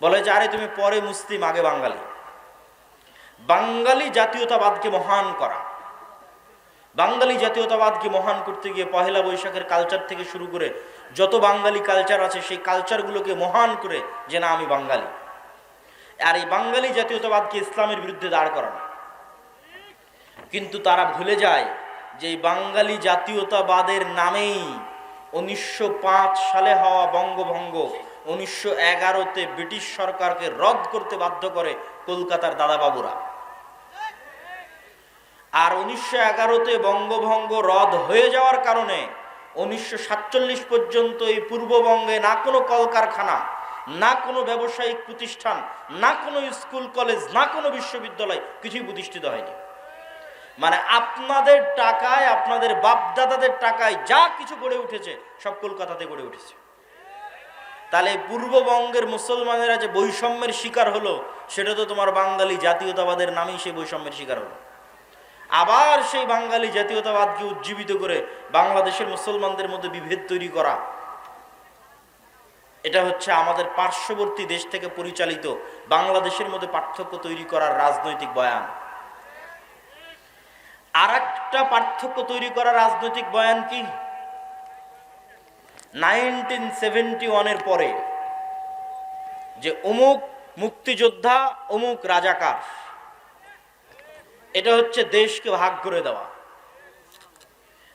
বলে যে, আরে, তুমি পরে মুসলিম, আগে বাঙালি। বাঙালি জাতীয়তাবাদকে মহান করা। বাঙালি জাতীয়তাবাদকে মহান করতে গিয়ে পহেলা বৈশাখের কালচার থেকে শুরু করে যত বাঙালি কালচার আছে, সেই কালচারগুলোকে মহান করে যে, না, আমি বাঙালি। আর এই বাঙালি জাতীয়তাবাদকে ইসলামের বিরুদ্ধে দাঁড় করানো। কিন্তু তারা ভুলে যায় যে, এই বাঙালি জাতীয়তাবাদের নামেই উনিশশো পাঁচ সালে হওয়া বঙ্গভঙ্গ উনিশশো এগারোতে ব্রিটিশ সরকারকে রদ করতে বাধ্য করে কলকাতার দাদাবাবুরা। আর উনিশশো এগারোতে বঙ্গভঙ্গ রদ হয়ে যাওয়ার কারণে উনিশশো সাতচল্লিশ পর্যন্ত এই পূর্ববঙ্গে না কোনো কলকারখানা, না কোনো ব্যবসায়িক প্রতিষ্ঠান, না কোনো স্কুল, কলেজ, না কোনো বিশ্ববিদ্যালয় কিছুই প্রতিষ্ঠিত হয়নি। মানে আপনাদের টাকায়, আপনাদের বাপদাদাদের টাকায় যা কিছু গড়ে উঠেছে সব কলকাতাতে গড়ে উঠেছে। তাহলে পূর্ববঙ্গের মুসলমানেরা যে বৈষম্যের শিকার হলো, সেটা তো তোমার বাঙালি জাতীয়তাবাদের নামেই সেই বৈষম্যের শিকার হলো। আবার সেই বাঙালি জাতীয়তাবাদকে উজ্জীবিত করে বাংলাদেশের মুসলমানদের মধ্যে বিভেদ তৈরি করা। এটা হচ্ছে আমাদের পার্শ্ববর্তী দেশ থেকে পরিচালিত বাংলাদেশের মধ্যে পার্থক্য তৈরি করার রাজনৈতিক বয়ান। আর পার্থক্য তৈরি করা রাজনৈতিক বয়ান কি? নাইনটিন সেভেন্টি ওয়ানের পরে যে অমুক মুক্তিযোদ্ধা, অমুক রাজাকার, এটা হচ্ছে দেশকে ভাগ করে দেওয়া,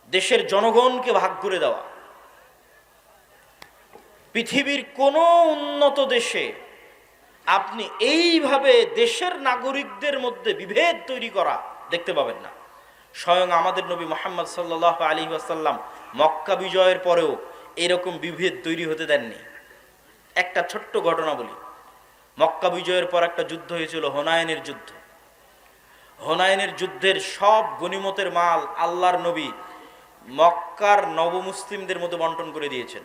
দেশের জনগণকে ভাগ করে দেওয়া। পৃথিবীর কোনো উন্নত দেশে আপনি এইভাবে দেশের নাগরিকদের মধ্যে বিভেদ তৈরি করা দেখতে পাবেন না। স্বয়ং আমাদের নবী মোহাম্মদ সাল্লাহ আলী আসাল্লাম মক্কা বিজয়ের পরেও এরকম বিভেদ তৈরি হতে দেননি। একটা ছোট্ট ঘটনা বলি। মক্কা বিজয়ের পর একটা যুদ্ধ হয়েছিল, হোনায়নের যুদ্ধ। হোনায়নের যুদ্ধের সব গনিমতের মাল আল্লাহর নবী মক্কার নবমুসলিমদের মতো বন্টন করে দিয়েছেন।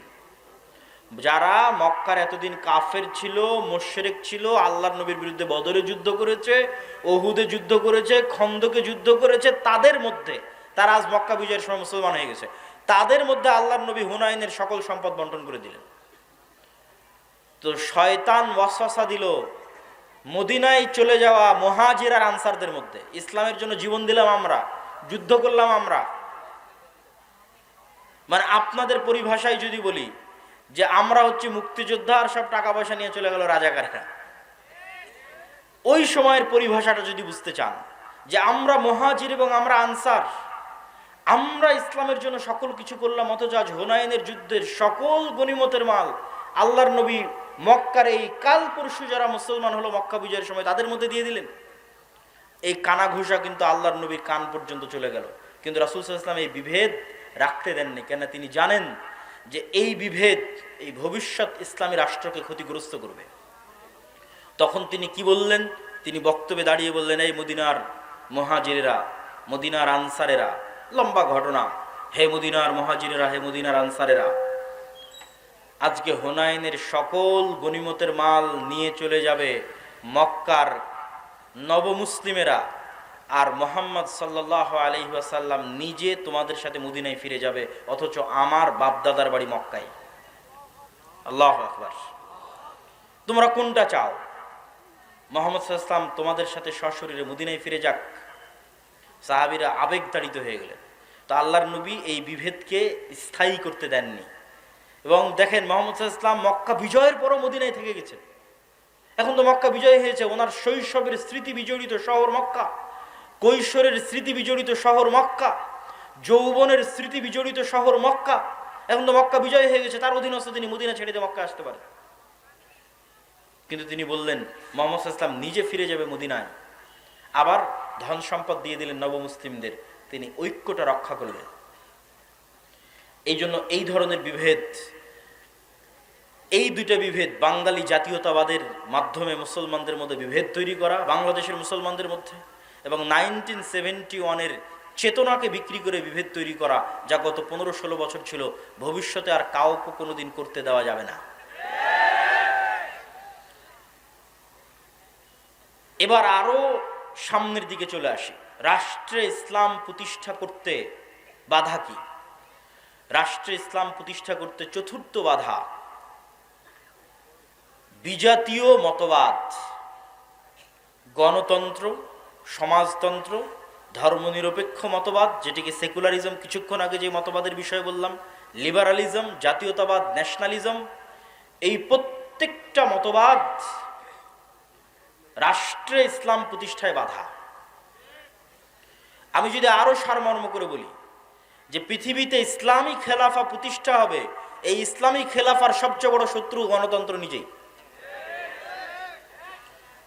যারা মক্কার এতদিন কাফের ছিল, মোশেরেক ছিল, আল্লাহর নবীর বিরুদ্ধে বদরে যুদ্ধ করেছে, ওহুদে যুদ্ধ করেছে, খন্দকে যুদ্ধ করেছে, তাদের মধ্যে তারা আজ মক্কা বিজয়ের সময় মুসলমান হয়ে গেছে। তাদের মধ্যে আল্লাহর নবী হুনাইনের সকল সম্পদ বন্টন করে দিলেন। তো শয়তান ওয়াসওয়াসা দিল, মদিনায় চলে যাওয়া মহাজির আর আনসারদের মধ্যে, ইসলামের জন্য জীবন দিলাম আমরা, যুদ্ধ করলাম আমরা। মানে আপনাদের পরিভাষায় যদি বলি যে আমরা হচ্ছে মুক্তিযোদ্ধা আর সব টাকা পয়সা নিয়ে চলে গেল রাজাকাররা। ওই সময়ের পরিভাষাটা যদি বুঝতে চান যে আমরা মহাজির এবং আমরা আনসার আমরা ইসলামের জন্য সকল কিছু করলাম, অথচ আজ হোনায়নের যুদ্ধের সকল গনিমতের মাল আল্লাহর নবী মক্কার এই কাল পরশু যারা মুসলমান হলো মক্কা বিজয়ের সময় তাদের মধ্যে দিয়ে দিলেন। এই কানা ঘোষা কিন্তু আল্লাহর নবীর কান পর্যন্ত চলে গেল। কিন্তু রাসুল ইসলাম এই বিভেদ রাখতে দেননি কেন তিনি জানেন যে এই বিভেদ এই ভবিষ্যৎ ইসলামী রাষ্ট্রকে ক্ষতিগ্রস্ত করবে। তখন তিনি কি বললেন? তিনি বক্তব্যে দাঁড়িয়ে বললেন, এই মদিনার মহাজিরেরা মদিনার আনসারেরা লম্বা ঘটনা। হে মদিনার মহাজিরেরা, হে মদিনার আনসারেরা, আজকে হোনাইনের সকল গনিমতের মাল নিয়ে চলে যাবে মক্কার নবমুসলিমেরা আর মোহাম্মদ সাল্লাহ আলহিহাসাল্লাম নিজে তোমাদের সাথে মদিনায় ফিরে যাবে, অথচ আমার বাপদাদার বাড়ি মক্কায়। আল্লাহ আকবর। তোমরা কোনটা চাও? মোহাম্মদ সাল্লাম তোমাদের সাথে সশরীরে মদিনায় ফিরে যাক। সাহাবিরা আবেগ তাড়িত হয়ে গেলেন। তো আল্লাহর নবী এই বিভেদকে স্থায়ী করতে দেননি। এবং দেখেন মোহাম্মদ ইসলাম মক্কা বিজয়ের পরও মদিনায় থেকে গেছেন। এখন তো মক্কা বিজয় হয়েছে, ওনার শৈশবের স্মৃতি বিজড়িত শহর মক্কা, কৈশোরের স্মৃতি বিজড়িত শহর মক্কা, যৌবনের স্মৃতি বিজড়িত শহর মক্কা। এখন তো মক্কা বিজয় হয়ে গেছে, তার অধীনস্থ তিনি মদিনা ছেড়ে দিয়ে মক্কা আসতে পারেন। কিন্তু তিনি বললেন, মোহাম্মদ ইসলাম নিজে ফিরে যাবে মদিনায়। আবার ধন সম্পদ দিয়ে দিলেন নবমুসলিমদের। তিনি ঐক্যটা রক্ষা করলেন। এই জন্য এই ধরনের বিভেদ, এই দুইটা বিভেদ, বাঙালি জাতীয়তাবাদের মাধ্যমে মুসলমানদের মধ্যে বিভেদ তৈরি করা, বাংলাদেশের মুসলমানদের মধ্যে, এবং নাইনটিন সেভেন্টি ওয়ানের চেতনাকে বিক্রি করে বিভেদ তৈরি করা যা গত পনেরো ষোলো বছর ছিল, ভবিষ্যতে আর কাউকে কোনোদিন করতে দেওয়া যাবে না। এবার আরও সামনের দিকে চলে আসি। রাষ্ট্রে ইসলাম প্রতিষ্ঠা করতে বাধা কি? রাষ্ট্রে ইসলাম প্রতিষ্ঠা করতে চতুর্থ বাধা বিজাতীয় মতবাদ। গণতন্ত্র, সমাজতন্ত্র, ধর্মনিরপেক্ষ মতবাদ, যেটিকে সেকুলারিজম, কিছুক্ষণ আগে যে মতবাদের বিষয়ে বললাম, লিবারালিজম, জাতীয়তাবাদ, ন্যাশনালিজম, এই প্রত্যেকটা মতবাদ রাষ্ট্রে ইসলাম প্রতিষ্ঠায় বাধা। আমি যদি আরও সারমর্ম করে বলি যে পৃথিবীতে ইসলামী খেলাফা প্রতিষ্ঠা হবে, এই ইসলামী খেলাফার সবচেয়ে বড় শত্রু গণতন্ত্র নিজেই।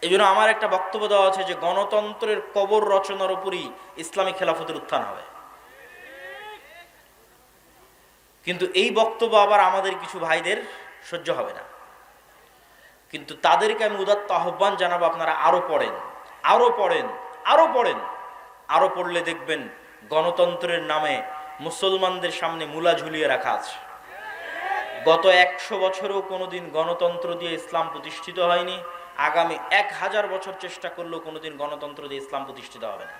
এই জন্য আমার একটা বক্তব্য দেওয়া আছে যে গণতন্ত্রের কবর রচনার উপরই ইসলামী খেলাফতের উত্থান হবে। কিন্তু এই বক্তব্য আবার আমাদের কিছু ভাইদের সহ্য হবে না। কিন্তু তাদেরকে আমি উদাত্ত আহ্বান জানাব, আপনারা আরও পড়েন আরও পড়েন আরও পড়েন। আরও পড়লে দেখবেন গণতন্ত্রের নামে মুসলমানদের সামনে মূলা ঝুলিয়ে রাখা আছে। গত একশো বছরেও কোনোদিন গণতন্ত্র দিয়ে ইসলাম প্রতিষ্ঠিত হয়নি। আগামী এক হাজার বছর চেষ্টা করলেও কোনোদিন গণতন্ত্র দিয়ে ইসলাম প্রতিষ্ঠিত হবে না।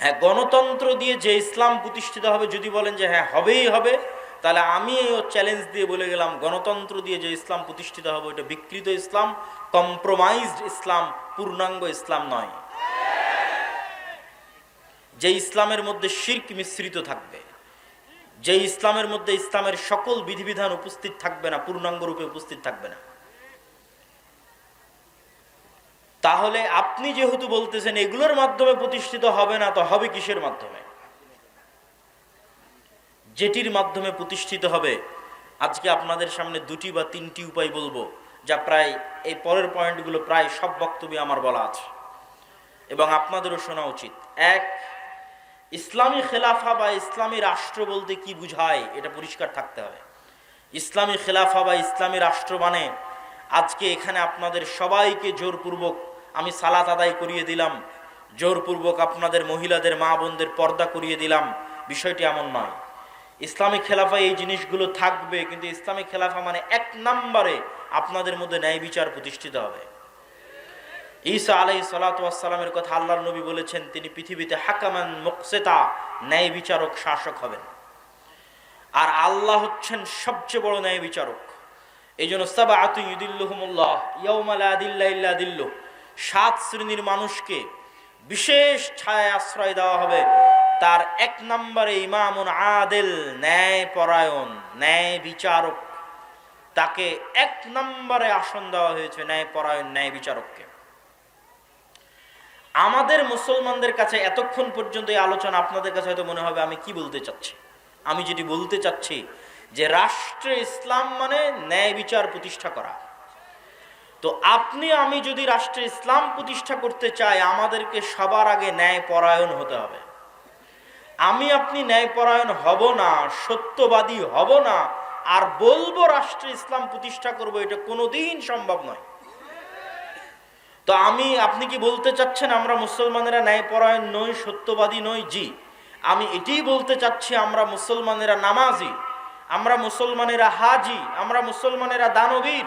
হ্যাঁ গণতন্ত্র দিয়ে যে ইসলাম প্রতিষ্ঠিত হবে, যদি বলেন যে হ্যাঁ হবেই হবে তাহলে আমি এই চ্যালেঞ্জ দিয়ে বলে গেলাম, গণতন্ত্র দিয়ে যে ইসলাম প্রতিষ্ঠিত হবে ওটা বিকৃত ইসলাম কম্প্রোমাইজড ইসলাম, পূর্ণাঙ্গ ইসলাম নয়। যে ইসলামের মধ্যে শির্ক মিশ্রিত থাকবে, যে ইসলামের মধ্যে ইসলামের সকল বিধিবিধান উপস্থিত থাকবে না, পূর্ণাঙ্গ রূপে উপস্থিত থাকবে না। তাহলে আপনি যেহেতু বলতেছেন এগুলোর মাধ্যমে প্রতিষ্ঠিত হবে না, তো হবে কিসের মাধ্যমে? যেটির মাধ্যমে প্রতিষ্ঠিত হবে, আজকে আপনাদের সামনে দুটি বা তিনটি উপায় বলব, যা প্রায় এই পরের পয়েন্টগুলো প্রায় সব বক্তব্য আমার বলা আছে। এবং আপনাদেরও শোনা উচিত। এক, ইসলামী খেলাফা বা ইসলামী রাষ্ট্র বলতে কি বুঝায়, এটা পরিষ্কার থাকতে হবে। ইসলামী খেলাফা বা ইসলামী রাষ্ট্র মানে আজকে এখানে আপনাদের সবাইকে জোরপূর্বক আমি সালাত আদায় করিয়ে দিলাম, জোরপূর্বক আপনাদের মহিলাদের মা বোনদের পর্দা করিয়ে দিলাম, বিষয়টি এমন নয়। ইসলামী খেলাফা এই জিনিসগুলো থাকবে, কিন্তু ইসলামী খেলাফা মানে এক নম্বরে আপনাদের মধ্যে ন্যায় বিচার প্রতিষ্ঠিত হবে। ঈসা আলাই সালাতামের কথা আল্লাহর নবী বলেছেন, তিনি পৃথিবীতে হাকামান মুকসেতা, ন্যায় বিচারক শাসক হবেন। আর আল্লাহ হচ্ছেন সবচেয়ে বড় ন্যায় বিচারক। এই জন্য সাবা দিল্লু সাত শ্রেণির মানুষকে বিশেষ ছায় আশ্রয় দেওয়া হবে। তার এক নম্বরে ইমামুন আদেল ন্যায় পরায়ণ ন্যায় বিচারক তাকে এক নম্বরে আসন দেওয়া হয়েছে ন্যায় পরায়ণ ন্যায় বিচারককে আমাদের মুসলমানদের কাছে এতক্ষণ পর্যন্ত এই আলোচনা আপনাদের কাছে হয়তো মনে হবে, আমি কি বলতে চাচ্ছি? আমি যেটি বলতে চাচ্ছি যে রাষ্ট্রে ইসলাম মানে ন্যায় বিচার প্রতিষ্ঠা করা। তো আপনি, আমি যদি রাষ্ট্রে ইসলাম প্রতিষ্ঠা করতে চাই, আমাদেরকে সবার আগে ন্যায় পরায়ণ হতে হবে। আমি আপনি ন্যায়পরায়ণ হব না, সত্যবাদী হব না, আর বলব রাষ্ট্রে ইসলাম প্রতিষ্ঠা করব, এটা কোনোদিন সম্ভব নয়। তো আমি, আপনি কি বলতে চাচ্ছেন আমরা মুসলমানেরা ন্যায়পরায়ণ নই, সত্যবাদী নই? জি। আমি এটাই বলতে চাচ্ছি আমরা মুসলমানেরা নামাজি, আমরা মুসলমানেরা হাজি, আমরা মুসলমানেরা দানবীর।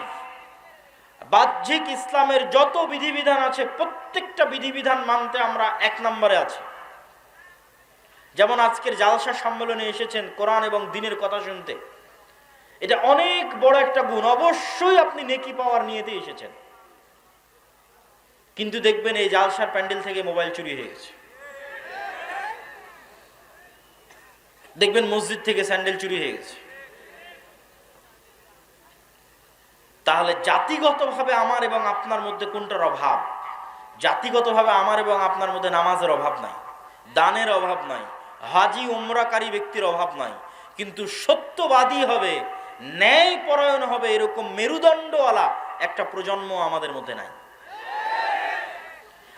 বাহ্যিক ইসলামের যত বিধিবিধান আছে, প্রত্যেকটা বিধিবিধান মানতে আমরা এক নম্বরে আছি। যেমন আজকের জালসা সম্মেলনে এসেছেন কোরআন এবং দিনের কথা শুনতে। এটা অনেক বড় একটা গুণ। অবশ্যই আপনি নেকি পাওয়ার নিয়েতে এসেছেন। কিন্তু দেখবেন এই জালসার প্যান্ডেল থেকে মোবাইল চুরি হয়ে গেছে। দেখবেন মসজিদ থেকে স্যান্ডেল চুরি হয়ে গেছে। তাহলে জাতিগতভাবে আমার এবং আপনার মধ্যে কোনটার অভাব? জাতিগতভাবে আমার এবং আপনার মধ্যে নামাজের অভাব নাই, দানের অভাব নাই হাজি উমরাকারী ব্যক্তির অভাব নাই। কিন্তু সত্যবাদী হবে ন্যায় পরায়ণ হবে এরকম মেরুদণ্ডওয়ালা একটা প্রজন্ম আমাদের মধ্যে নাই।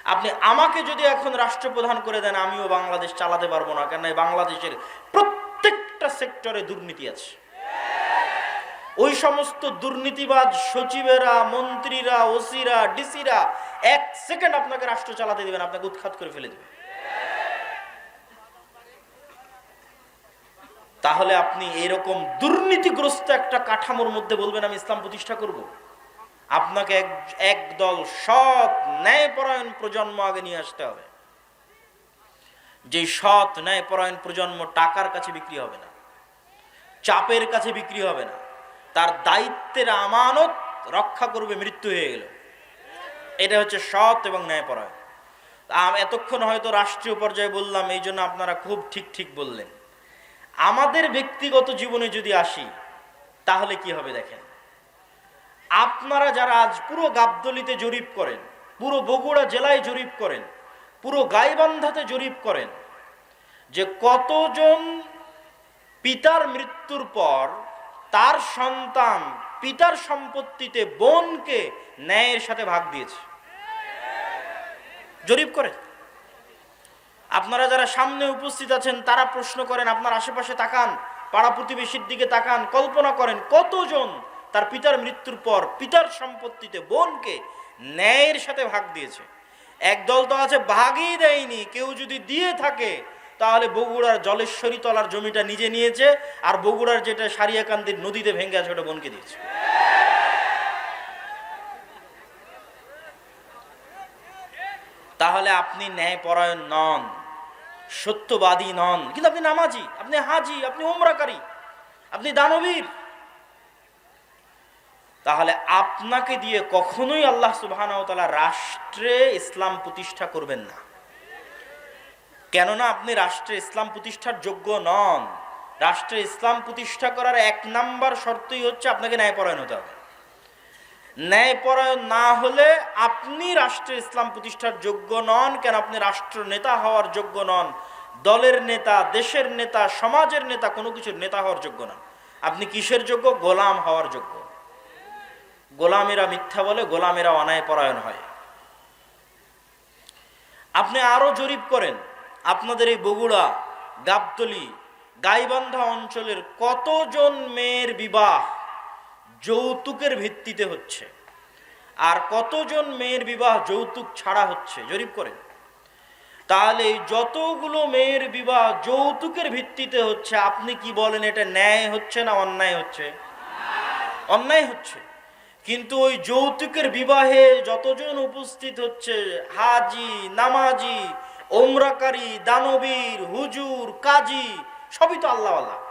আপনি আমাকে যদি এখন রাষ্ট্রপ্রধান করে দেন, আমিও বাংলাদেশ চালাতে পারব না কেন বাংলাদেশের প্রত্যেকটা সেক্টরে দুর্নীতি আছে। ওই সমস্ত দুর্নীতিবাজ সচিবেরা, মন্ত্রীরা, ওসিরা, ডিসিরা, এক সেকেন্ড আপনাকে রাষ্ট্র চালাতে দেবেন, আপনাকে উৎখাত করে ফেলে দেবে তাহলে আপনি এরকম দুর্নীতিগ্রস্ত একটা কাঠামোর মধ্যে বলবেন, আমি ইসলাম প্রতিষ্ঠা করব। আপনাকে এক, একদল সৎ ন্যায়পরায়ণ প্রজন্ম আগে নিয়ে আসতে হবে। যে সৎ ন্যায়পরায়ণ প্রজন্ম টাকার কাছে বিক্রি হবে না, চাপের কাছে বিক্রি হবে না, তার দায়িত্বের আমানত রক্ষা করবে মৃত্যু হয়ে গেল। এটা হচ্ছে সৎ এবং ন্যায়পরায়ণ। এতক্ষণ হয়তো রাষ্ট্রীয় পর্যায়ে বললাম এই জন্য আপনারা খুব ঠিক ঠিক বললেন। আমাদের ব্যক্তিগত জীবনে যদি আসি, তাহলে কি হবে দেখেন? আপনারা যারা আজ পুরো গাবদলিতে জরিপ করেন, পুরো বগুড়া জেলায় জরিপ করেন, পুরো গাইবান্ধাতে জরিপ করেন, যে কতজন পিতার মৃত্যুর পর তার সন্তান পিতার সম্পত্তিতে বোনকে ন্যায়ের সাথে ভাগ দিয়েছে? জরিপ করে আপনারা যারা সামনে উপস্থিত আছেন, তারা প্রশ্ন করেন, আপনার আশেপাশে তাকান, পাড়া প্রতিবেশীর দিকে তাকান, কল্পনা করেন কতজন তার পিতার মৃত্যুর পর পিতার সম্পত্তিতে বোনকে ন্যায়ের সাথে ভাগ দিয়েছে। একদল তো আছে, ভাগই দেয়নি, কেউ যদি দিয়ে থাকে, তাহলে বগুড়ার জলেশ্বরী তলার জমিটা নিজে নিয়েছে, আর বগুড়ার যেটা সারিয়াকান্দির নদীতে ভেঙে আছে, ওটা বোনকে দিয়েছে। তাহলে আপনি ন্যায় পরায়ণ নন। সত্যবাদী নন। কিন্তু আপনি নামাজি, আপনি হাজি, আপনি ওমরাকারী আপনি দানবীর। তাহলে আপনাকে দিয়ে কখনোই আল্লাহ সুবাহ রাষ্ট্রে ইসলাম প্রতিষ্ঠা করবেন না। কেননা আপনি রাষ্ট্রে ইসলাম প্রতিষ্ঠার যোগ্য নন। রাষ্ট্রে ইসলাম প্রতিষ্ঠা করার এক নাম্বার শর্তই হচ্ছে আপনাকে ন্যায়পরায়ণ হতে হবে। ন্যায়পরায়ণ না হলে আপনি রাষ্ট্রে ইসলাম প্রতিষ্ঠার যোগ্য নন, কেন আপনি রাষ্ট্র নেতা হওয়ার যোগ্য নন? দলের নেতা, দেশের নেতা, সমাজের নেতা, কোনো কিছুর নেতা হওয়ার যোগ্য নন আপনি কিসের যোগ্য? গোলাম হওয়ার যোগ্য। গোলামেরা মিথ্যা বলে, গোলামেরা অন্যায়পরায়ণ হয়। আপনি আরও জরিপ করেন, আপনাদের এই বগুড়া, গাবতলি, গাইবান্ধা অঞ্চলের কতজন মেয়ের বিবাহ? যৌতুকের ভিত্তিতে হচ্ছে। আর কতজন মেয়ের বিবাহ যৌতুক ছাড়া হচ্ছে? জরিপ করেন। তাহলে যতগুলো মেয়ের বিবাহ যৌতুকের ভিত্তিতে হচ্ছে, আপনি কি বলেন এটা ন্যায় হচ্ছে না অন্যায় হচ্ছে? অন্যায় হচ্ছে। কিন্তু ওই যৌতুকের বিবাহে যতজন উপস্থিত হচ্ছে, হাজি, নামাজি, ওমরাকারী, দানবীর, হুজুর, কাজী, সবই তো আল্লাহ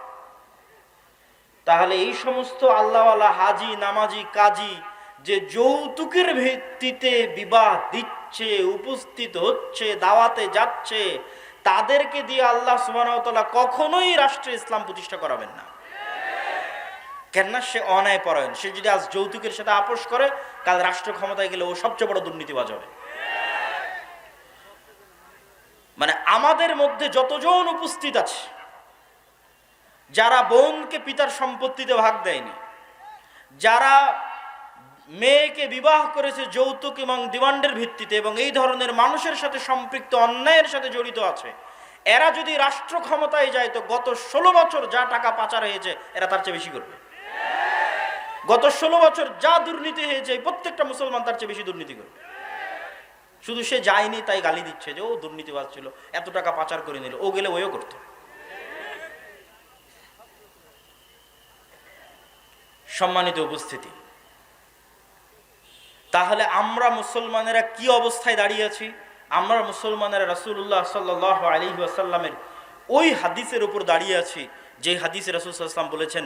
তাহলে এই সমস্ত আল্লাহওয়ালা হাজি, নামাজি, কাজী যে যৌতুকের ভিত্তিতে বিবাহ দিচ্ছে, উপস্থিত হচ্ছে, দাওয়াতে যাচ্ছে, তাদেরকে দিয়ে আল্লাহ সুবাহতলা কখনোই রাষ্ট্রে ইসলাম প্রতিষ্ঠা করাবেন না। কেননা সে অন্যায় পরায়ণ সে যদি আজ যৌতুকের সাথে আপোষ করে, কাল রাষ্ট্র ক্ষমতায় গেলে ও সবচেয়ে বড় দুর্নীতিবাজ হবে। মানে আমাদের মধ্যে যতজন উপস্থিত আছে যারা বোনকে পিতার সম্পত্তিতে ভাগ দেয়নি, যারা মেয়েকে বিবাহ করেছে যৌতুক এবং ডিমান্ডের ভিত্তিতে এবং এই ধরনের মানুষের সাথে সম্পৃক্ত, অন্যায়ের সাথে জড়িত আছে, এরা যদি রাষ্ট্র ক্ষমতায় যায় তো গত ষোলো বছর যা টাকা পাচার হয়েছে, এরা তার চেয়ে বেশি করবে। গত ষোলো বছর যা দুর্নীতি হয়েছে প্রত্যেকটা মুসলমান তার চেয়ে বেশি দুর্নীতি করবে। শুধু সে যায়নি, তাই গালি দিচ্ছে যে, ও দুর্নীতিবাজ ছিল, এত টাকা পাচার করে নিল, ও গেলে ওইও করতো। সম্মানিত উপস্থিতি। তাহলে আমরা মুসলমানেরা কি অবস্থায় দাঁড়িয়ে আছি? আমরা মুসলমানেরা রাসুল্লাহ সাল্লাহ আলী আসাল্লামের ওই হাদিসের উপর দাঁড়িয়ে আছি, যে হাদিসে রাসুল সাল্লাম বলেছেন,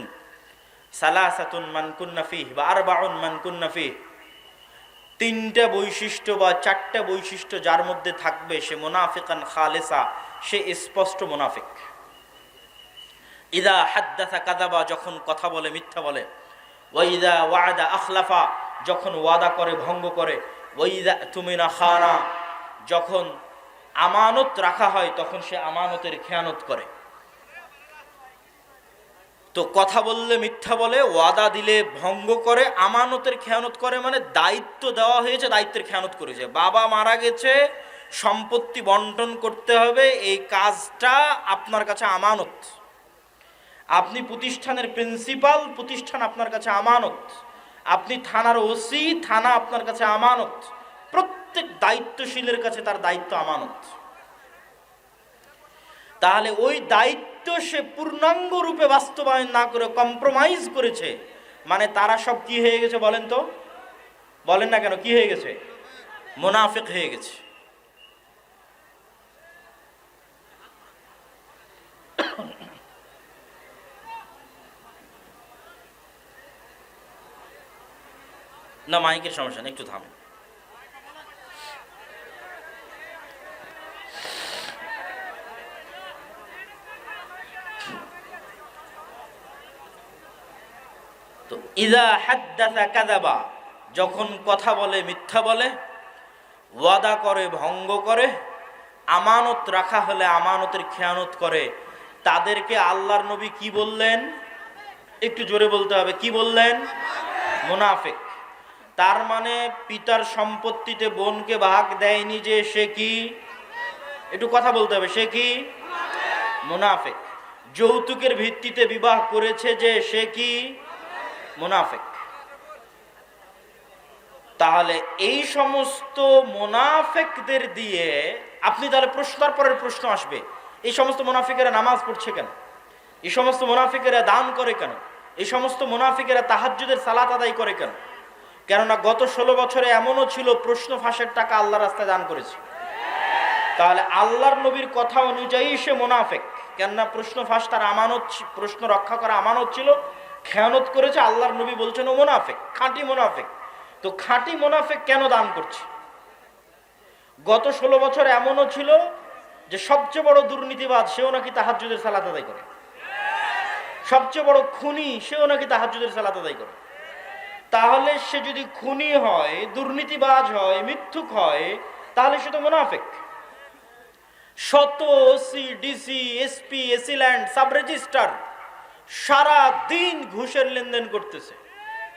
সালাসাতুন মানকুন্নাফি বা আর বাউন মানকুন্নাফি তিনটা বৈশিষ্ট্য বা চারটা বৈশিষ্ট্য যার মধ্যে থাকবে সে মোনাফিকান খালেসা, সে স্পষ্ট মোনাফিক। ইদা হাদ্দাথা কাদাবা, যখন কথা বলে, মিথ্যা বলে ওয়াইদা ওয়াদা আখলাফা, যখন ওয়াদা করে, ভঙ্গ করে, ওয়াইদা তুমিনা খানা, যখন আমানত রাখা হয়, তখন সে আমানতের খেয়ানত করে। তো কথা বললে মিথ্যা বলে, ওয়াদা দিলে ভঙ্গ করে, আমানতের খেয়ানত করে মানে দায়িত্ব দেওয়া হয়েছে, দায়িত্বের খেয়ানত করেছে। বাবা মারা গেছে, সম্পত্তি বন্টন করতে হবে, এই কাজটা আপনার কাছে আমানত। আপনি প্রতিষ্ঠানের প্রিন্সিপাল, প্রতিষ্ঠান আপনার কাছে আমানত। আপনি থানার ওসি, থানা আপনার কাছে আমানত। প্রত্যেক দায়িত্বশীলের কাছে তার দায়িত্ব আমানত। তাহলে ওই দায়িত্ব সে পূর্ণাঙ্গ রূপে বাস্তবায়ন না করে কম্প্রোমাইজ করেছে মানে তারা সব কি হয়ে গেছে বলেন তো? বলেন না কেন, কি হয়ে গেছে? মোনাফেক হয়ে গেছে। না, মাইকের সমস্যা নেই, একটু থামেন তো, ইদা হাদ্দাসা কাদাবা যখন কথা বলে, মিথ্যা বলে, ওয়াদা করে, ভঙ্গ করে, আমানত রাখা হলে, আমানতের খেয়ানত করে, তাদেরকে আল্লাহর নবী কি বললেন? একটু জোরে বলতে হবে, কি বললেন? মুনাফেক। তার মানে পিতার সম্পত্তিতে বোনকে ভাগ দেয়নি যে সে কি? একটু কথা বলতে হবে, সে কি? মুনাফেক। যৌতুকের ভিত্তিতে বিবাহ করেছে যে সে কি? মুনাফেক। তাহলে এই সমস্ত মোনাফেকদের দিয়ে আপনি তাহলে প্রশ্ন, তারপরের প্রশ্ন আসবে, এই সমস্ত মোনাফিকেরা নামাজ পড়ছে কেন? এই সমস্ত মোনাফিকেরা দান করে কেন? এই সমস্ত মোনাফিকেরা তাহাজ্জুদের সালাত আদায় করে কেন? কেননা গত ষোলো বছরে এমনও ছিল প্রশ্ন ফাঁসের টাকা আল্লাহ রাস্তায় দান করেছে। তাহলে আল্লাহর নবীর কথা অনুযায়ী সে মোনাফেক। কেননা প্রশ্ন ফাঁস তার আমানত প্রশ্ন রক্ষা করা আমানত ছিল, খেয়ানত করেছে, আল্লাহর নবী বলছেন, ও মোনাফেক, খাঁটি মোনাফেক। তো খাঁটি মোনাফেক কেন দান করছে? গত ষোলো বছর এমনও ছিল যে সবচেয়ে বড় দুর্নীতিবাদ সেও নাকি তাহাজ্জুদের সালাত আদায় করে। সবচেয়ে বড় খুনি, সেও নাকি তাহাজ্জুদের সালাত আদায় করে। তাহলে সে যদি খুনি হয়, দুর্নীতিবাজ হয়, মিথ্যুক হয়, তাহলে সে তো মোনাফেক। শত OC DC SP AC land sub registrar সারা দিন ঘুষের লেনদেন করতেছে।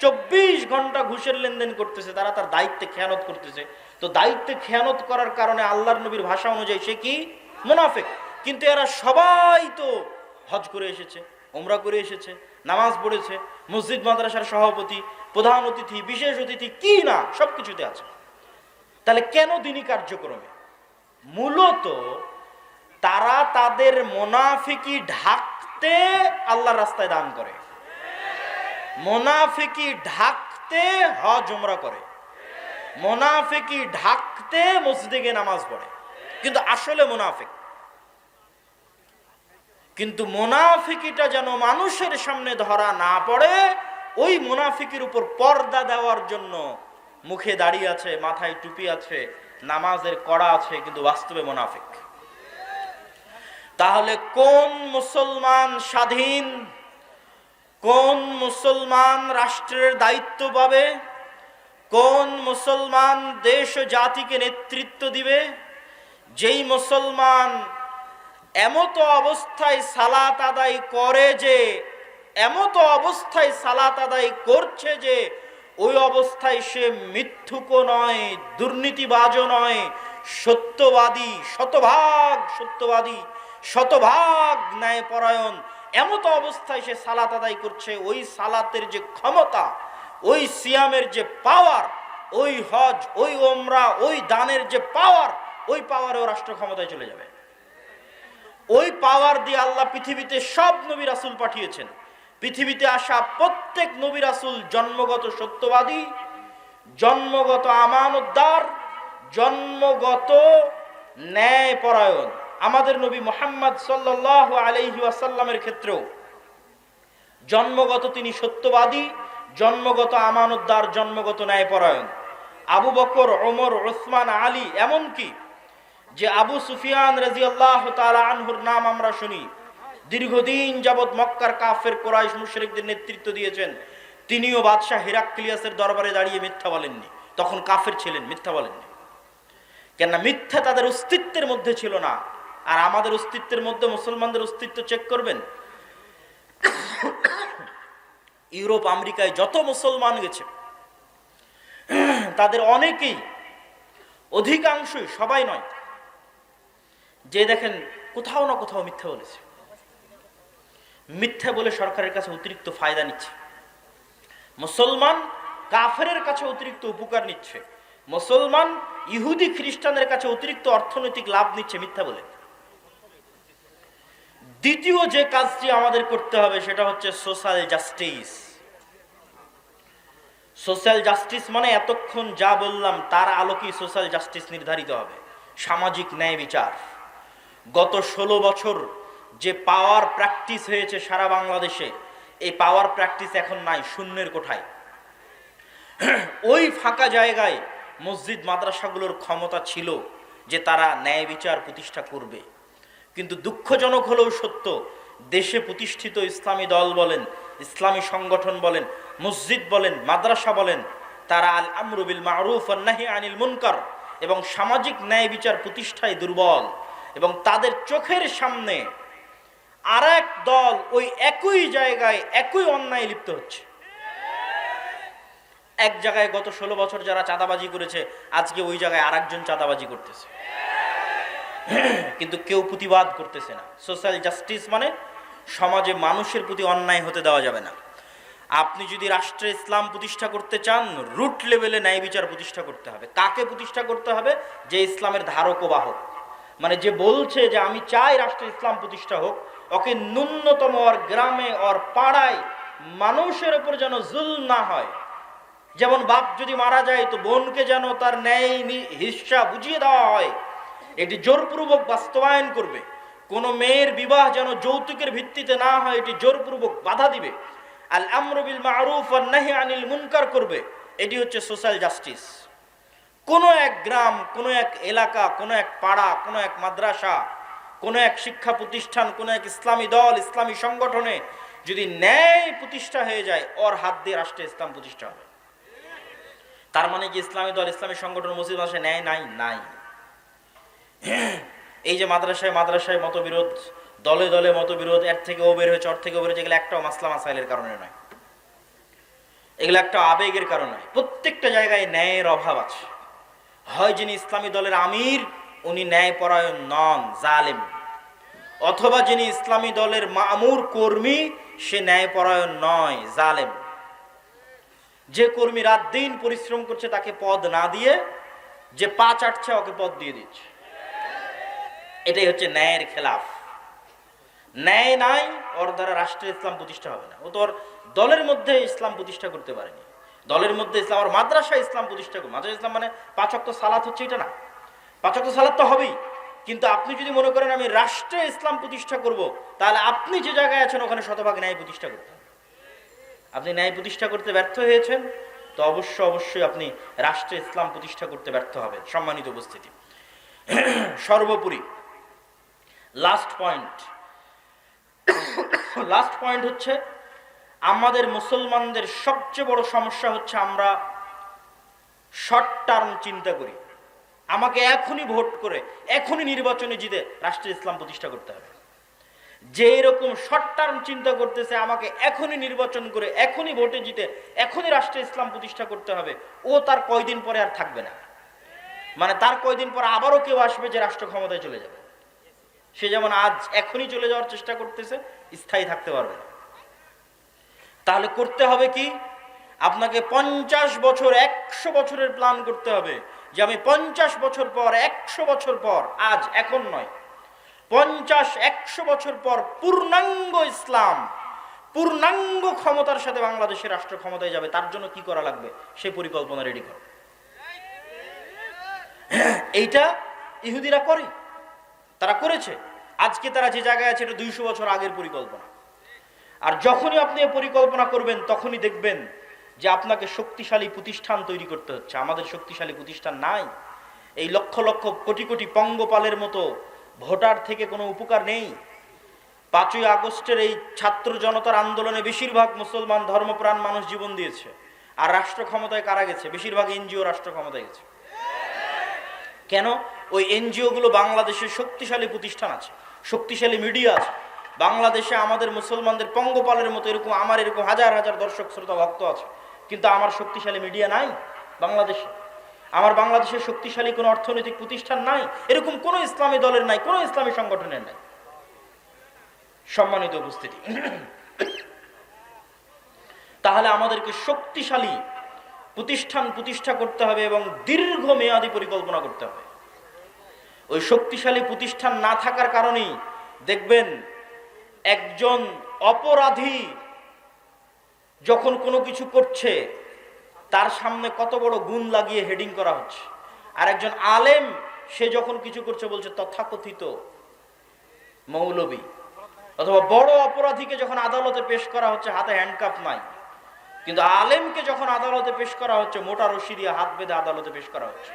চব্বিশ ঘণ্টা ঘুষের লেনদেন করতেছে, তারা তার দায়িত্বে খেয়ানত করতেছে। তো দায়িত্বে খেয়ানত করার কারণে আল্লাহর নবীর ভাষা অনুযায়ী সে কি? মুনাফেক। কিন্তু এরা সবাই তো হজ করে এসেছে ওমরা করে এসেছে, নামাজ পড়েছে মসজিদ, মাদ্রাসার সভাপতি, প্রধান অতিথি, বিশেষ অতিথি, কি না, সবকিছুতে আছে। তাহলে কেন দিনই কার্যক্রমে? মূলত তারা তাদের মোনাফিকি ঢাকতে আল্লাহ রাস্তায় দান করে। মোনাফিকি ঢাকতে হজ, উমরা করে। মোনাফিকি ঢাকতে মসজিদে গিয়ে নামাজ পড়ে। কিন্তু আসলে মোনাফিক কিন্তু মোনাফিকিটা যেন মানুষের সামনে ধরা না পড়ে, ওই মোনাফিকির উপর পর্দা দেওয়ার জন্য মুখে দাঁড়িয়ে আছে, মাথায় টুপি আছে, নামাজের কড়া আছে, কিন্তু বাস্তবে মোনাফিক। তাহলে কোন মুসলমান স্বাধীন? কোন মুসলমান রাষ্ট্রের দায়িত্ব পাবে? কোন মুসলমান দেশ জাতিকে নেতৃত্ব দিবে? যেই মুসলমান এমত অবস্থায় সালাত আদায় করে যে, এমত অবস্থায় সালাত আদায় করছে যে, ওই অবস্থায় সে মিথ্যুকও নয় দুর্নীতিবাজও নয়, সত্যবাদী, শতভাগ সত্যবাদী, শতভাগ ন্যায়পরায়ণ, এমত অবস্থায় সে সালাত আদায় করছে, ওই সালাতের যে ক্ষমতা, ওই সিয়ামের যে পাওয়ার, ওই হজ, ওই ওমরা ওই দানের যে পাওয়ার, ওই পাওয়ারেও রাষ্ট্র ক্ষমতায় চলে যাবে। ওই পাওয়ার দিয়ে আল্লাহ পৃথিবীতে সব নবী রাসুল পাঠিয়েছেন। পৃথিবীতে আসা প্রত্যেক নবী রাসুল জন্মগত সত্যবাদী, জন্মগত আমানতদার, জন্মগত ন্যায় পরায়ণ আমাদের নবী মোহাম্মদ সাল্লাহ আলহি আসাল্লামের ক্ষেত্রেও জন্মগত তিনি সত্যবাদী, জন্মগত আমানতদার, জন্মগত ন্যায় পরায়ণ আবু বকর, ওমর, ওসমান, আলী, এমনকি যে আবু সুফিয়ান রাজি আল্লাহ আনহুর নাম আমরা শুনি। দীর্ঘদিন যাবৎ মক্কার কাফের কোরাইশ মুশরিকদের নেতৃত্ব দিয়েছেন। তিনিও বাদশাহ হিরাক্লিয়াসের দরবারে দাঁড়িয়ে মিথ্যা বলেননি। তখন কাফের ছিলেন, মিথ্যা বলেননি। কেননা মিথ্যা তাদের অস্তিত্বের মধ্যে ছিল না। আর আমাদের অস্তিত্বের মধ্যে মুসলমানদের অস্তিত্ব চেক করবেন। ইউরোপ, আমেরিকায় যত মুসলমান গেছে, তাদের অনেকেই, অধিকাংশই সবাই নয় যে দেখেন কোথাও না কোথাও মিথ্যা বলেছে। মিথ্যা বলে সরকারের কাছে অতিরিক্ত ফায়দা নিচ্ছে। মুসলমান কাফেরের কাছে অতিরিক্ত উপকার নিচ্ছে। মুসলমান ইহুদি খ্রিস্টানের কাছে অতিরিক্ত অর্থনৈতিক লাভ নিচ্ছে মিথ্যা বলে। দ্বিতীয় যে কাজটি আমাদের করতে হবে সেটা হচ্ছে সোশ্যাল জাস্টিস। সোশ্যাল জাস্টিস মানে এতক্ষণ যা বললাম তার আলোকেই সোশ্যাল জাস্টিস নির্ধারিত হবে। সামাজিক ন্যায় বিচার। গত ষোলো বছর যে পাওয়ার প্র্যাকটিস হয়েছে সারা বাংলাদেশে, এই পাওয়ার প্র্যাকটিস এখন নাই, শূন্যের কোঠায়। ওই ফাঁকা জায়গায় মসজিদ মাদ্রাসাগুলোর ক্ষমতা ছিল যে তারা ন্যায় বিচার প্রতিষ্ঠা করবে। কিন্তু দুঃখজনক হলেও সত্য, দেশে প্রতিষ্ঠিত ইসলামী দল বলেন, ইসলামী সংগঠন বলেন, মসজিদ বলেন, মাদ্রাসা বলেন, তারা আল আমরুবিল মারুফ নাহি আনিল মুনকার এবং সামাজিক ন্যায় বিচার প্রতিষ্ঠায় দুর্বল। এবং তাদের চোখের সামনে আর দল ওই একই জায়গায় একই অন্যায় লিপ্ত হচ্ছে। এক জায়গায় গত ষোলো বছর যারা চাঁদাবাজি করেছে, আজকে ওই জায়গায় আর একজন চাঁদাবাজি করতেছে। কিন্তু কেউ প্রতিবাদ করতেছে না। সোশ্যাল জাস্টিস মানে সমাজে মানুষের প্রতি অন্যায় হতে দেওয়া যাবে না। আপনি যদি রাষ্ট্রে ইসলাম প্রতিষ্ঠা করতে চান রুট লেভেলে ন্যায় বিচার প্রতিষ্ঠা করতে হবে। কাকে প্রতিষ্ঠা করতে হবে? যে ইসলামের ধারক ও বাহক। মানে যে বলছে যে আমি চাই রাষ্ট্রে ইসলাম প্রতিষ্ঠা হোক, ওকে ন্যূনতম ওর গ্রামে, ওর পাড়ায় মানুষের উপর যেন জুল না হয়। যেমন বাপ যদি মারা যায়, তো বোনকে যেন তার ন্যায় হিস্সা বুঝিয়ে দেওয়া হয়। এটি জোরপূর্বক বাস্তবায়ন করবে। কোনো মেয়ের বিবাহ যেন যৌতুকের ভিত্তিতে না হয়, এটি জোরপূর্বক বাধা দিবে। আল আমরবিল মারুফ আর নাহি আনিল মুনকার করবে। এটি হচ্ছে সোশ্যাল জাস্টিস। কোনো এক গ্রাম, কোনো এক এলাকা, কোনো এক পাড়া, কোনো এক মাদ্রাসা, কোনো এক শিক্ষা প্রতিষ্ঠান, কোনো এক ইসলামী দল, ইসলামী সংগঠনে যদি ন্যায় প্রতিষ্ঠা হয়ে যায়, ওর হাত দিয়ে রাষ্ট্রে ইসলাম প্রতিষ্ঠা হবে। তার মানে কি ইসলামী দল, ইসলামী সংগঠন মসজিদ মাসে ন্যায় নাই নাই। এই যে মাদ্রাসায় মাদ্রাসায় মতবিরোধ, দলে দলে মতবিরোধ, এর থেকে ও বের হয়েছে, ওর থেকে ও বের হয়েছে, এগুলো একটাও মাসলা মাসাইলের কারণে নয়। এগুলো একটা আবেগের কারণে প্রত্যেকটা জায়গায় ন্যায়ের অভাব আছে। হয় যিনি ইসলামী দলের আমির, উনি ন্যায়পরায়ণ নন, জালেম। অথবা যিনি ইসলামী দলের মামুর কর্মী, সে ন্যায়পরায়ণ নয়, জালেম। যে কর্মী রাত দিন পরিশ্রম করছে তাকে পদ না দিয়ে, যে পা চাটছে ওকে পদ দিয়ে দিচ্ছে। এটাই হচ্ছে ন্যায়ের খেলাফ। ন্যায় নাই ওর দ্বারা রাষ্ট্রের ইসলাম প্রতিষ্ঠা হবে না। ও তো ওর দলের মধ্যে ইসলাম প্রতিষ্ঠা করতে পারেনি। দলের মধ্যে ইসলাম আর মাদ্রাসা ইসলাম প্রতিষ্ঠা করবে মাদ্রাসা ইসলাম মানে পাচক তো সালাত হচ্ছে এটা না। পাচক তো সালাত তো হবেই। কিন্তু আপনি যদি মনে করেন আমি রাষ্ট্রে ইসলাম প্রতিষ্ঠা করব, তাহলে আপনি যে জায়গায় আছেন ওখানে শতভাগ ন্যায় প্রতিষ্ঠা করতে আপনি ন্যায় প্রতিষ্ঠা করতে ব্যর্থ হয়েছেন, তো অবশ্য অবশ্যই আপনি রাষ্ট্রে ইসলাম প্রতিষ্ঠা করতে ব্যর্থ হবেন। সম্মানিত উপস্থিতি। সর্বোপরি লাস্ট পয়েন্ট লাস্ট পয়েন্ট হচ্ছে আমাদের মুসলমানদের সবচেয়ে বড় সমস্যা হচ্ছে আমরা শর্ট টার্ম চিন্তা করি। আমাকে এখনই ভোট করে, এখনই নির্বাচনে জিতে রাষ্ট্রীয় ইসলাম প্রতিষ্ঠা করতে হবে। যে এরকম শর্ট টার্ম চিন্তা করতেছে, আমাকে এখনই নির্বাচন করে, এখনই ভোটে জিতে, এখনই রাষ্ট্রীয় ইসলাম প্রতিষ্ঠা করতে হবে, ও তার কয়দিন পরে আর থাকবে না। মানে তার কয়দিন পর আবারও কেউ আসবে যে রাষ্ট্র ক্ষমতায় চলে যাবে। সে যেমন আজ এখনই চলে যাওয়ার চেষ্টা করতেছে, স্থায়ী থাকতে পারবে না। তাহলে করতে হবে কি? আপনাকে পঞ্চাশ বছর, একশো বছরের প্ল্যান করতে হবে যে আমি পঞ্চাশ বছর পর, একশো বছর পর, আজ, এখন নয়, পঞ্চাশ, একশো বছর পর পূর্ণাঙ্গ ইসলাম, পূর্ণাঙ্গ ক্ষমতার সাথে বাংলাদেশের রাষ্ট্র ক্ষমতায় যাবে, তার জন্য কি করা লাগবে? সেই পরিকল্পনা রেডি করো। এইটা ইহুদিরা করে, তারা করেছে। আজকে তারা যে জায়গায় আছে, এটা দুইশো বছর আগের পরিকল্পনা। আর যখনই আপনি পরিকল্পনা করবেন, তখনই দেখবেন যে আপনাকে শক্তিশালী প্রতিষ্ঠান তৈরি করতে হচ্ছে। আমাদের শক্তিশালী প্রতিষ্ঠান নাই। এই লক্ষ লক্ষ কোটি কোটি পঙ্গপালের মতো ভোটার থেকে কোনো উপকার নেই। পাঁচই আগস্টের এই ছাত্র জনতার আন্দোলনে বেশিরভাগ মুসলমান ধর্মপ্রাণ মানুষ জীবন দিয়েছে। আর রাষ্ট্র ক্ষমতায় কারা গেছে? বেশিরভাগ এনজিও রাষ্ট্র ক্ষমতায় গেছে। কেন? ওই এনজিও গুলো বাংলাদেশের শক্তিশালী প্রতিষ্ঠান আছে, শক্তিশালী মিডিয়া আছে। বাংলাদেশে আমাদের মুসলমানদের পঙ্গপালের মতো এরকম, আমার এরকম হাজার হাজার দর্শক, শ্রোতা, ভক্ত আছে। কিন্তু আমার শক্তিশালী মিডিয়া নাই বাংলাদেশে। আমার বাংলাদেশের শক্তিশালী কোনো অর্থনৈতিক প্রতিষ্ঠান নাই, এরকম কোনো ইসলামী দলের নাই, কোনো ইসলামী সংগঠনের নাই। সম্মানিত উপস্থিতি। তাহলে আমাদেরকে শক্তিশালী প্রতিষ্ঠান প্রতিষ্ঠা করতে হবে এবং দীর্ঘ মেয়াদী পরিকল্পনা করতে হবে। ওই শক্তিশালী প্রতিষ্ঠান না থাকার কারণেই দেখবেন একজন অপরাধী যখন কোনো কিছু করছে, তার সামনে কত বড় গুণ লাগিয়ে হেডিং করা হচ্ছে। আর একজন আলেম, সে যখন কিছু করছে, বলছে, তথাকথিত মৌলবী। অথবা বড় অপরাধীকে যখন আদালতে পেশ করা হচ্ছে, হাতে হ্যান্ডকাপ নাই। কিন্তু আলেমকে যখন আদালতে পেশ করা হচ্ছে, মোটা রশি দিয়ে হাত বেঁধে আদালতে পেশ করা হচ্ছে।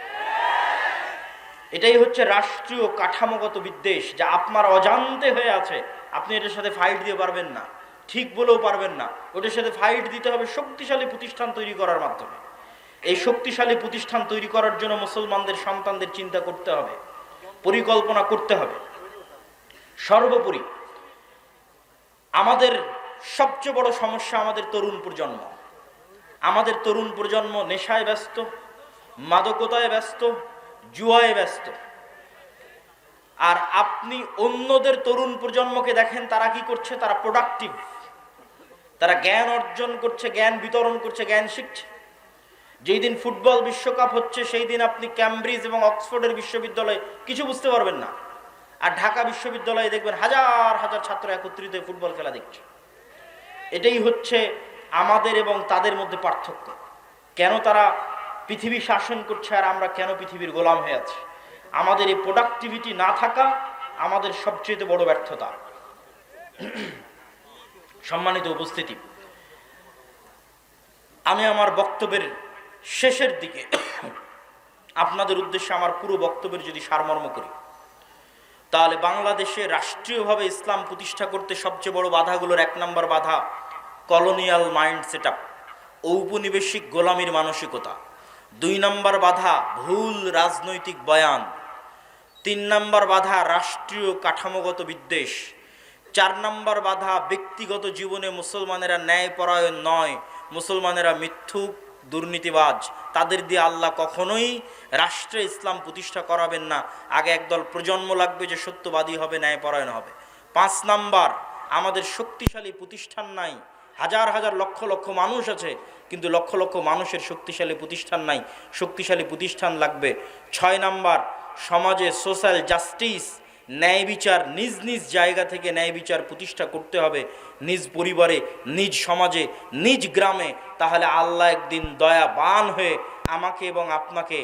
এটাই হচ্ছে রাষ্ট্রীয় কাঠামোগত বিদ্বেষ যা আপনার অজান্তে হয়ে আছে। আপনি এটার সাথে ফাইট দিয়ে পারবেন না। ঠিক বলেও পারবেন না। ওটার সাথে ফাইট দিতে হবে শক্তিশালী প্রতিষ্ঠান তৈরি করার মাধ্যমে। এই শক্তিশালী প্রতিষ্ঠান তৈরি করার জন্য মুসলমানদের, সন্তানদের চিন্তা করতে হবে। পরিকল্পনা করতে হবে। সর্বোপরি, আমাদের সবচেয়ে বড় সমস্যা আমাদের তরুণ প্রজন্ম। আমাদের তরুণ প্রজন্ম নেশায় ব্যস্ত, মাদকতায় ব্যস্ত জুয়ায় ব্যস্ত। আর আপনি অন্যদের তরুণ প্রজন্মকে দেখেন, তারা কি করছে? তারা প্রোডাক্টিভ তারা জ্ঞান অর্জন করছে, জ্ঞান বিতরণ করছে, জ্ঞান শিখছে। যেই দিন ফুটবল বিশ্বকাপ হচ্ছে, সেই দিন আপনি ক্যামব্রিজ এবং অক্সফোর্ডের বিশ্ববিদ্যালয়ে কিছু বুঝতে পারবেন না। আর ঢাকা বিশ্ববিদ্যালয়ে দেখবেন হাজার হাজার ছাত্র একত্রিত ফুটবল খেলা দেখছে। এটাই হচ্ছে আমাদের এবং তাদের মধ্যে পার্থক্য। কেন তারা পৃথিবী শাসন করছে আর আমরা কেন পৃথিবীর গোলাম হয়ে আছি? আমাদের এই প্রোডাক্টিভিটি না থাকা আমাদের সবচেয়ে বড় ব্যর্থতা। সম্মানিত উপস্থিতি, আমি আমার বক্তব্যের শেষের দিকে আপনাদের উদ্দেশ্যে আমার পুরো বক্তব্যের যদি সারমর্ম করি, তাহলে বাংলাদেশে রাষ্ট্রীয়ভাবে ইসলাম প্রতিষ্ঠা করতে সবচেয়ে বড় বাধাগুলোর এক নম্বর বাধা কলোনিয়াল মাইন্ড সেট ঔপনিবেশিক গোলামির মানসিকতা। দুই নম্বর বাধা ভুল রাজনৈতিক বয়ান। তিন নম্বর বাধা রাষ্ট্রীয় কাঠামোগত বিদ্বেষ। চার নম্বর বাধা ব্যক্তিগত জীবনে মুসলমানেরা ন্যায়পরায়ণ নয়, মুসলমানেরা মিথ্যুক, দুর্নীতিবাজ। তাদের দিয়ে আল্লাহ কখনোই রাষ্ট্রে ইসলাম প্রতিষ্ঠা করাবেন না। আগে একদল প্রজন্ম লাগবে যে সত্যবাদী হবে, ন্যায়পরায়ণ হবে। পাঁচ নাম্বার, আমাদের শক্তিশালী প্রতিষ্ঠান নাই। হাজার হাজার লক্ষ লক্ষ মানুষ আছে, কিন্তু লক্ষ লক্ষ মানুষের শক্তিশালী প্রতিষ্ঠান নাই। শক্তিশালী প্রতিষ্ঠান লাগবে। ছয় নাম্বার, সমাজে সোশ্যাল জাস্টিস, ন্যায় বিচার, নিজ নিজ জায়গা থেকে ন্যায় বিচার প্রতিষ্ঠা করতে হবে। নিজ পরিবারে, নিজ সমাজে, নিজ গ্রামে, তাহলে আল্লাহ একদিন দয়াবান হয়ে আমাকে এবং আপনাকে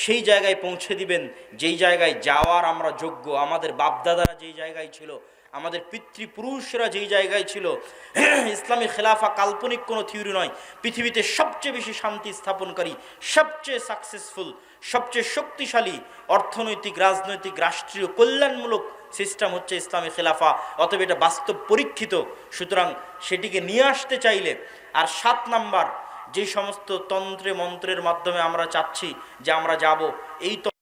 সেই জায়গায় পৌঁছে দিবেন। যেই জায়গায় যাওয়ার আমরা যোগ্য। আমাদের বাপদাদারা যেই জায়গায় ছিল আমাদের পিতৃপুরুষরা যেই জায়গায় ছিল, ইসলামী খেলাফা কাল্পনিক কোনো থিওরি নয়। পৃথিবীতে সবচেয়ে বেশি শান্তি স্থাপনকারী, সবচেয়ে সাকসেসফুল সবচেয়ে শক্তিশালী অর্থনৈতিক, রাজনৈতিক, রাষ্ট্রীয় কল্যাণমূলক সিস্টেম হচ্ছে ইসলামী খেলাফা। অতএব এটা বাস্তব পরীক্ষিত। সুতরাং সেটিকে নিয়ে আসতে চাইলে, আর সাত নাম্বার, যে সমস্ত তন্ত্রে মন্ত্রের মাধ্যমে আমরা চাচ্ছি যে আমরা যাব, এই